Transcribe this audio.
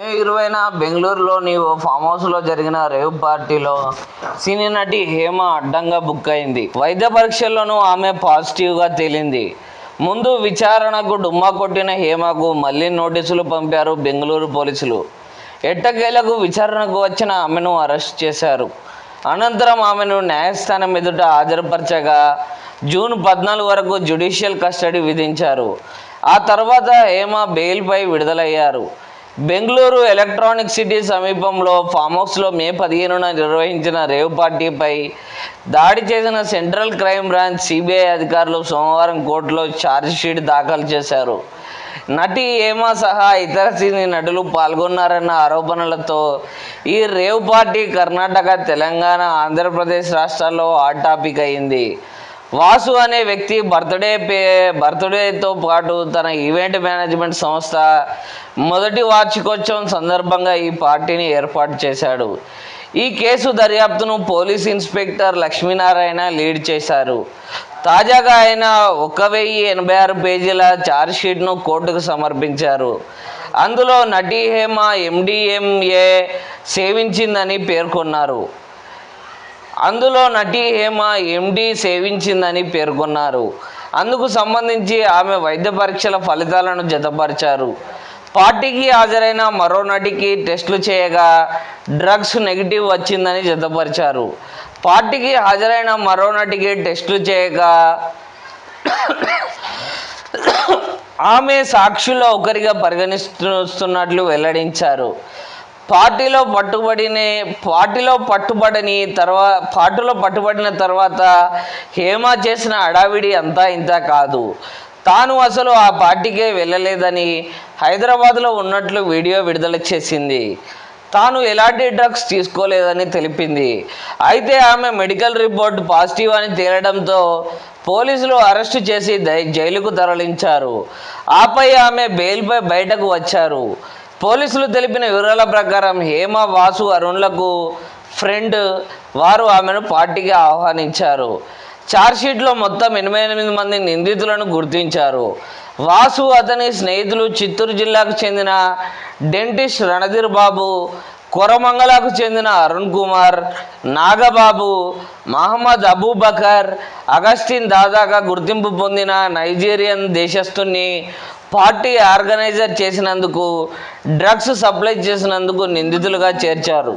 మే ఇరవైన బెంగళూరులోని ఓ ఫామ్ హౌస్లో జరిగిన రేవ్ పార్టీలో సినీ నటి హేమ అడ్డంగా బుక్ అయింది. వైద్య పరీక్షల్లోనూ ఆమె పాజిటివ్గా తేలింది. ముందు విచారణకు డుమ్మా కొట్టిన హేమకు మళ్ళీ నోటీసులు పంపారు బెంగళూరు పోలీసులు. ఎట్టకేలకు విచారణకు వచ్చిన ఆమెను అరెస్ట్ చేశారు. అనంతరం ఆమెను న్యాయస్థానం ఎదుట హాజరుపరచగా జూన్ పద్నాలుగు వరకు జ్యుడిషియల్ కస్టడీ విధించారు. ఆ తర్వాత హేమ బెయిల్పై విడుదలయ్యారు. బెంగళూరు ఎలక్ట్రానిక్ సిటీ సమీపంలో ఫామ్హౌస్లో మే పదిహేనున నిర్వహించిన రేవ్ పార్టీపై దాడి చేసిన సెంట్రల్ క్రైమ్ బ్రాంచ్ సిబిఐ అధికారులు సోమవారం కోర్టులో ఛార్జ్షీట్ దాఖలు చేశారు. నటి ఏమా సహా ఇతర సినీ నటులు పాల్గొన్నారన్న ఆరోపణలతో ఈ రేవ్ పార్టీ కర్ణాటక తెలంగాణ ఆంధ్రప్రదేశ్ రాష్ట్రాల్లో హాట్ టాపిక్ అయింది. వాసు అనే వ్యక్తి బర్త్డే పే బర్త్డేతో పాటు తన ఈవెంట్ మేనేజ్మెంట్ సంస్థ మొదటి వార్షికోత్సవం సందర్భంగా ఈ పార్టీని ఏర్పాటు చేశాడు. ఈ కేసు దర్యాప్తును పోలీస్ ఇన్స్పెక్టర్ లక్ష్మీనారాయణ లీడ్ చేశారు. తాజాగా ఆయన ఒక వెయ్యి ఎనభై ఆరు పేజీల ఛార్జ్షీట్ను కోర్టుకు సమర్పించారు. అందులో నటి హేమ ఎండిఎంఏ సేవించిందని పేర్కొన్నారు. అందులో నటి హేమ ఎండి సేవించిందని పేర్కొన్నారు. అందుకు సంబంధించి ఆమె వైద్య పరీక్షల ఫలితాలను జతపరిచారు. పార్టీకి హాజరైన మరో నటికి టెస్టులు చేయగా డ్రగ్స్ నెగిటివ్ వచ్చిందని జతపరిచారు. పార్టీకి హాజరైన మరో నటికి టెస్టులు చేయగా ఆమె సాక్షుల్లో ఒకరిగా పరిగణిస్తున్నట్లు వెల్లడించారు. పార్టీలో పట్టుబడిన పార్టీలో పట్టుబడని తర్వాత పార్టీలో పట్టుబడిన తర్వాత హేమ చేసిన అడావిడి అంతా ఇంత కాదు. తాను అసలు ఆ పార్టీకే వెళ్ళలేదని హైదరాబాద్లో ఉన్నట్లు వీడియో విడుదల చేసింది. తాను ఎలాంటి డ్రగ్స్ తీసుకోలేదని తెలిపింది. అయితే ఆమె మెడికల్ రిపోర్ట్ పాజిటివ్ అని తేలడంతో పోలీసులు అరెస్టు చేసి జైలుకు తరలించారు. ఆపై ఆమె బెయిల్పై బయటకు వచ్చారు. పోలీసులు తెలిపిన వివరాల ప్రకారం హేమ వాసు అరుణ్లకు ఫ్రెండ్ వారు ఆమెను పార్టీకి ఆహ్వానించారు. ఛార్జ్షీట్లో మొత్తం ఎనభై ఎనిమిది మంది నిందితులను గుర్తించారు. వాసు అతని స్నేహితులు చిత్తూరు జిల్లాకు చెందిన డెంటిస్ట్ రణధీర్ బాబు కొరమంగళకు చెందిన అరుణ్ కుమార్ నాగబాబు మహమ్మద్ అబూబకర్ అగస్టిన్ దాదాగా గుర్తింపు పొందిన నైజీరియన్ దేశస్థుని పార్టీ ఆర్గనైజర్ చేసినందుకు డ్రగ్స్ సప్లై చేసినందుకు నిందితులుగా చేర్చారు.